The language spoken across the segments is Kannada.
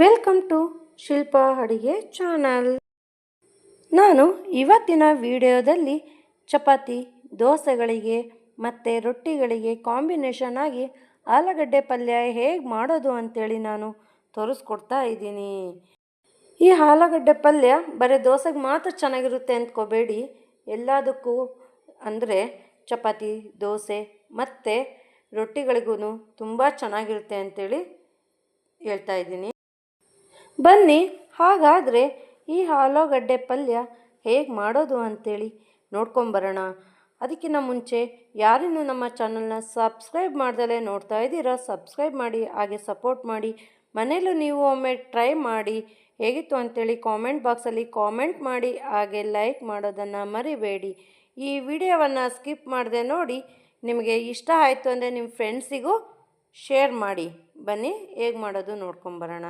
ವೆಲ್ಕಮ್ ಟು ಶಿಲ್ಪಾ ಅಡುಗೆ ಚಾನಲ್ ನಾನು ಇವತ್ತಿನ ವಿಡಿಯೋದಲ್ಲಿ ಚಪಾತಿ, ದೋಸೆಗಳಿಗೆ ಮತ್ತು ರೊಟ್ಟಿಗಳಿಗೆ ಕಾಂಬಿನೇಷನ್ ಆಗಿ ಆಲೂಗಡ್ಡೆ ಪಲ್ಯ ಹೇಗೆ ಮಾಡೋದು ಅಂತೇಳಿ ನಾನು ತೋರಿಸ್ಕೊಡ್ತಾ ಇದ್ದೀನಿ. ಈ ಆಲೂಗಡ್ಡೆ ಪಲ್ಯ ಬರೀ ದೋಸೆಗೆ ಮಾತ್ರ ಚೆನ್ನಾಗಿರುತ್ತೆ ಅಂದ್ಕೋಬೇಡಿ ಎಲ್ಲದಕ್ಕೂ ಅಂದರೆ ಚಪಾತಿ, ದೋಸೆ ಮತ್ತು ರೊಟ್ಟಿಗಳಿಗೂ ತುಂಬ ಚೆನ್ನಾಗಿರುತ್ತೆ ಅಂಥೇಳಿ ಹೇಳ್ತಾ ಇದ್ದೀನಿ. ಬನ್ನಿ, ಹಾಗಾದರೆ ಈ ಆಲೂಗಡ್ಡೆ ಪಲ್ಯ ಹೇಗೆ ಮಾಡೋದು ಅಂಥೇಳಿ ನೋಡ್ಕೊಂಬರೋಣ ಅದಕ್ಕಿಂತ ಮುಂಚೆ ಯಾರಿನ್ನೂ ನಮ್ಮ ಚಾನಲ್ನ ಸಬ್ಸ್ಕ್ರೈಬ್ ಮಾಡ್ದಲೇ ನೋಡ್ತಾ ಇದ್ದೀರಾ, ಸಬ್ಸ್ಕ್ರೈಬ್ ಮಾಡಿ, ಹಾಗೆ ಸಪೋರ್ಟ್ ಮಾಡಿ. ಮನೇಲೂ ನೀವು ಒಮ್ಮೆ ಟ್ರೈ ಮಾಡಿ. ಹೇಗಿತ್ತು ಅಂಥೇಳಿ ಕಾಮೆಂಟ್ ಬಾಕ್ಸಲ್ಲಿ ಕಾಮೆಂಟ್ ಮಾಡಿ, ಹಾಗೆ ಲೈಕ್ ಮಾಡೋದನ್ನು ಮರಿಬೇಡಿ. ಈ ವಿಡಿಯೋವನ್ನು ಸ್ಕಿಪ್ ಮಾಡದೆ ನೋಡಿ ನಿಮಗೆ ಇಷ್ಟ ಆಯಿತು ಅಂದರೆ ನಿಮ್ಮ ಫ್ರೆಂಡ್ಸಿಗೂ ಶೇರ್ ಮಾಡಿ. ಬನ್ನಿ, ಹೇಗೆ ಮಾಡೋದು ನೋಡ್ಕೊಂಬರೋಣ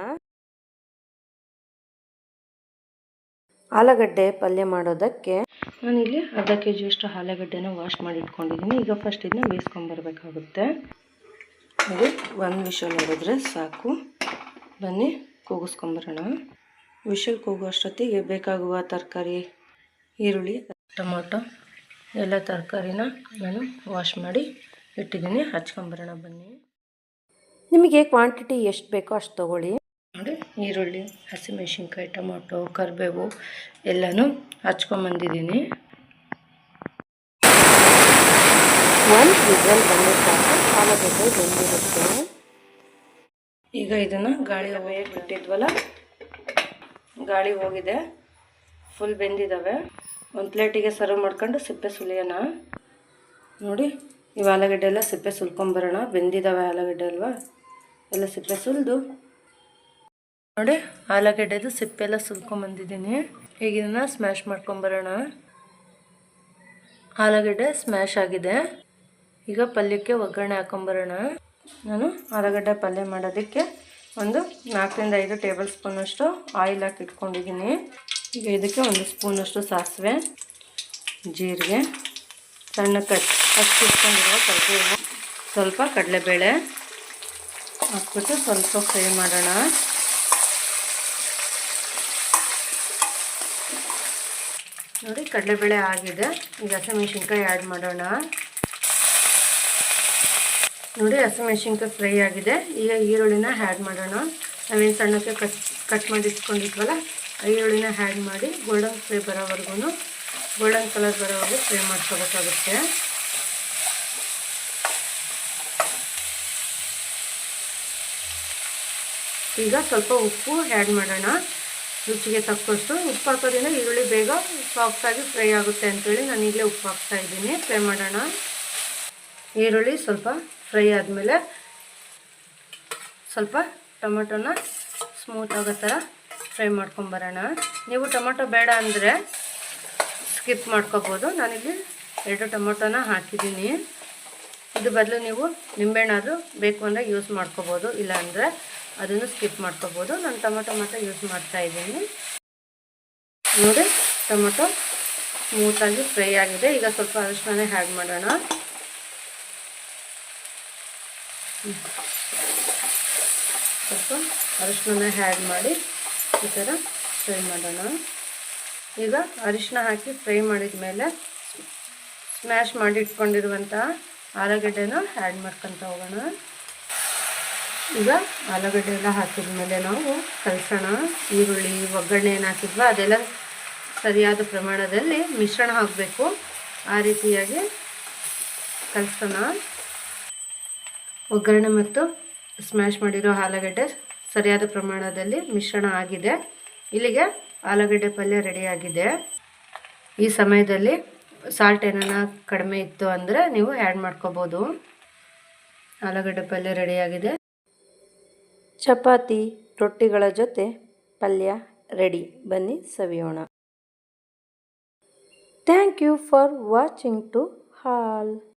ಆಲೂಗಡ್ಡೆ ಪಲ್ಯ ಮಾಡೋದಕ್ಕೆ. ನಾನಿಲ್ಲಿ ಅರ್ಧ ಕೆ ಜಿಯಷ್ಟು ಆಲೂಗಡ್ಡೆನ ವಾಶ್ ಮಾಡಿ ಇಟ್ಕೊಂಡಿದ್ದೀನಿ. ಈಗ ಫಸ್ಟ್ ಇದನ್ನ ಬೇಯಿಸ್ಕೊಂಬರ್ಬೇಕಾಗುತ್ತೆ ನೋಡಿ ಒಂದು ವಿಷಲ್ ಹೊಡೆದ್ರೆ ಸಾಕು. ಬನ್ನಿ ಕೂಗಿಸ್ಕೊಂಬರೋಣ ವಿಷಲ್ ಕೂಗೋ ಅಷ್ಟೊತ್ತಿಗೆ ಬೇಕಾಗುವ ತರಕಾರಿ ಈರುಳ್ಳಿ ಟೊಮೊಟೊ ಎಲ್ಲ ತರಕಾರಿನ ನಾನು ವಾಶ್ ಮಾಡಿ ಇಟ್ಟಿದ್ದೀನಿ. ಹಚ್ಕೊಂಬರೋಣ ಬನ್ನಿ. ನಿಮಗೆ ಕ್ವಾಂಟಿಟಿ ಎಷ್ಟು ಬೇಕೋ ಅಷ್ಟು ತೊಗೊಳ್ಳಿ. ಈರುಳ್ಳಿ ಹಸಿಮೆಣ್ಸಿನ್ಕಾಯಿ ಟೊಮೊಟೊ ಕರಿಬೇವು ಎಲ್ಲನೂ ಹಚ್ಕೊಂಬಂದಿದ್ದೀನಿ ಒಂದು ವಿಸಲ್ ಬೆಂದಿರುತ್ತೆ. ಈಗ ಇದನ್ನು ಗಾಳಿ ಹೋಗಿ ಬಿಟ್ಟಿದ್ವಲ್ಲ ಗಾಳಿ ಹೋಗಿದೆ ಫುಲ್ ಬೆಂದಿದ್ದಾವೆ ಒಂದು ಪ್ಲೇಟಿಗೆ ಸರ್ವ್ ಮಾಡ್ಕೊಂಡು ಸಿಪ್ಪೆ ಸುಲಿಯೋಣ. ನೋಡಿ ಇವು ಆಲೂಗಡ್ಡೆ ಎಲ್ಲ ಸಿಪ್ಪೆ ಸುಲ್ಕೊಂಬರೋಣ ಬೆಂದಿದ್ದಾವೆ ಆಲೂಗಡ್ಡೆ ಅಲ್ವಾ? ಎಲ್ಲ ಸಿಪ್ಪೆ ಸುಲಿದು. ನೋಡಿ, ಆಲೂಗಡ್ಡೆದು ಸಿಪ್ಪೆಲ್ಲ ಸುಲ್ಕೊಂಬಂದಿದ್ದೀನಿ ಈಗ ಇದನ್ನ ಸ್ಮ್ಯಾಶ್ ಮಾಡ್ಕೊಂಬರೋಣ ಆಲೂಗಡ್ಡೆ ಸ್ಮ್ಯಾಶ್ ಆಗಿದೆ. ಈಗ ಪಲ್ಯಕ್ಕೆ ಒಗ್ಗರಣೆ ಹಾಕೊಂಬರೋಣ ನಾನು ಆಲೂಗಡ್ಡೆ ಪಲ್ಯ ಮಾಡೋದಕ್ಕೆ ಒಂದು ನಾಲ್ಕರಿಂದ ಐದು ಟೇಬಲ್ ಸ್ಪೂನಷ್ಟು ಆಯಿಲ್ ಹಾಕಿ ಇಟ್ಕೊಂಡಿದ್ದೀನಿ. ಈಗ ಇದಕ್ಕೆ ಒಂದು ಸ್ಪೂನಷ್ಟು ಸಾಸಿವೆ, ಜೀರಿಗೆ, ಸಣ್ಣ ಕಟ್ ಹಚ್ಚಿ ಇಟ್ಕೊಂಡಿರೋ ಸ್ವಲ್ಪ ಕಡಲೆಬೇಳೆ ಹಾಕ್ಬಿಟ್ಟು ಸ್ವಲ್ಪ ಫ್ರೈ ಮಾಡೋಣ. ನೋಡಿ, ಕಡಲೆಬೇಳೆ ಆಗಿದೆ. ಈಗ ಹಸಿಮೆಣ್ಸಿನ್ಕಾಯಿ ಆ್ಯಡ್ ಮಾಡೋಣ. ನೋಡಿ, ಹಸಿಮೆಣ್ಸಿನ್ಕಾಯಿ ಫ್ರೈ ಆಗಿದೆ. ಈಗ ಈರುಳ್ಳಿನ ಹ್ಯಾಡ್ ಮಾಡೋಣ. ನಾವೇನು ಸಣ್ಣಕ್ಕೆ ಕಟ್ ಕಟ್ ಮಾಡಿ ಇಟ್ಕೊಂಡಿದ್ವಲ್ಲ, ಆ ಈರುಳ್ಳಿನ ಹ್ಯಾಡ್ ಮಾಡಿ ಗೋಲ್ಡನ್ ಫ್ರೈ ಬರೋವರೆಗೂ ಗೋಲ್ಡನ್ ಕಲರ್ ಬರೋವರೆಗೂ ಫ್ರೈ ಮಾಡ್ಕೋಬೇಕಾಗುತ್ತೆ. ಈಗ ಸ್ವಲ್ಪ ಉಪ್ಪು ಆ್ಯಡ್ ಮಾಡೋಣ. ರುಚಿಗೆ ತಕ್ಕಷ್ಟು ಉಪ್ಪು ಹಾಕೋದ್ರಿಂದ ಈರುಳ್ಳಿ ಬೇಗ ಸಾಫ್ಟಾಗಿ ಫ್ರೈ ಆಗುತ್ತೆ ಅಂತೇಳಿ ನಾನು ಈಗಲೇ ಉಪ್ಪು ಹಾಕ್ತಾ ಇದ್ದೀನಿ. ಫ್ರೈ ಮಾಡೋಣ. ಈರುಳ್ಳಿ ಸ್ವಲ್ಪ ಫ್ರೈ ಆದಮೇಲೆ ಸ್ವಲ್ಪ ಟೊಮೊಟೊನ ಸ್ಮೂತ್ ಆಗೋ ಥರ ಫ್ರೈ ಮಾಡ್ಕೊಂಬರೋಣ ನೀವು ಟೊಮೊಟೊ ಬೇಡ ಅಂದರೆ ಸ್ಕಿಪ್ ಮಾಡ್ಕೋಬೋದು. ನಾನಿಲ್ಲಿ ಎರಡು ಟೊಮೊಟೊನ ಹಾಕಿದ್ದೀನಿ. ಇದು ಬದಲು ನೀವು ನಿಂಬೆಹಣ್ಣಾದರೂ ಬೇಕು ಅಂದರೆ ಯೂಸ್ ಮಾಡ್ಕೋಬೋದು. ಇಲ್ಲಾಂದರೆ ಅದನ್ನು ಸ್ಕಿಪ್ ಮಾಡ್ಕೋಬೋದು. ನಾನು ಟೊಮೊಟೊ ಮಾತ್ರ ಯೂಸ್ ಮಾಡ್ತಾ ಇದ್ದೀನಿ. ನೋಡಿ, ಟೊಮೊಟೊ ಸ್ಮೂತಾಗಿ ಫ್ರೈ ಆಗಿದೆ. ಈಗ ಸ್ವಲ್ಪ ಅರಿಶಿನ ಹ್ಯಾಡ್ ಮಾಡೋಣ. ಸ್ವಲ್ಪ ಅರಿಶಿನ ಹ್ಯಾಡ್ ಮಾಡಿ ಈ ಥರ ಫ್ರೈ ಮಾಡೋಣ. ಈಗ ಅರಿಶಿನ ಹಾಕಿ ಫ್ರೈ ಮಾಡಿದ ಮೇಲೆ ಸ್ಮ್ಯಾಶ್ ಮಾಡಿ ಇಟ್ಕೊಂಡಿರುವಂಥ ಆಲೂಗಡ್ಡೆನ ಆ್ಯಡ್ ಮಾಡ್ಕೊತ ಹೋಗೋಣ. ಈಗ ಆಲೂಗಡ್ಡೆ ಎಲ್ಲ ಹಾಕಿದ ಮೇಲೆ ನಾವು ಕಲಸೋಣ ಈರುಳ್ಳಿ, ಒಗ್ಗರಣೆ ಏನು ಹಾಕಿದ್ವ ಅದೆಲ್ಲ ಸರಿಯಾದ ಪ್ರಮಾಣದಲ್ಲಿ ಮಿಶ್ರಣ ಹಾಕಬೇಕು. ಆ ರೀತಿಯಾಗಿ ಕಲಸೋಣ ಒಗ್ಗರಣೆ ಮತ್ತು ಸ್ಮ್ಯಾಶ್ ಮಾಡಿರೋ ಆಲೂಗಡ್ಡೆ ಸರಿಯಾದ ಪ್ರಮಾಣದಲ್ಲಿ ಮಿಶ್ರಣ ಆಗಿದೆ. ಇಲ್ಲಿಗೆ ಆಲೂಗಡ್ಡೆ ಪಲ್ಯ ರೆಡಿಯಾಗಿದೆ ಈ ಸಮಯದಲ್ಲಿ ಸಾಲ್ಟ್ ಏನಾನ ಕಡಿಮೆ ಇತ್ತು ಅಂದರೆ ನೀವು ಆ್ಯಡ್ ಮಾಡ್ಕೋಬೋದು. ಆಲೂಗಡ್ಡೆ ಪಲ್ಯ ರೆಡಿಯಾಗಿದೆ ಚಪಾತಿ ರೊಟ್ಟಿಗಳ ಜೊತೆ ಪಲ್ಯ ರೆಡಿ. ಬನ್ನಿ ಸವಿಯೋಣ. ಥ್ಯಾಂಕ್ ಯು ಫಾರ್ ವಾಚಿಂಗ್ ಟು ಹಾಲ್.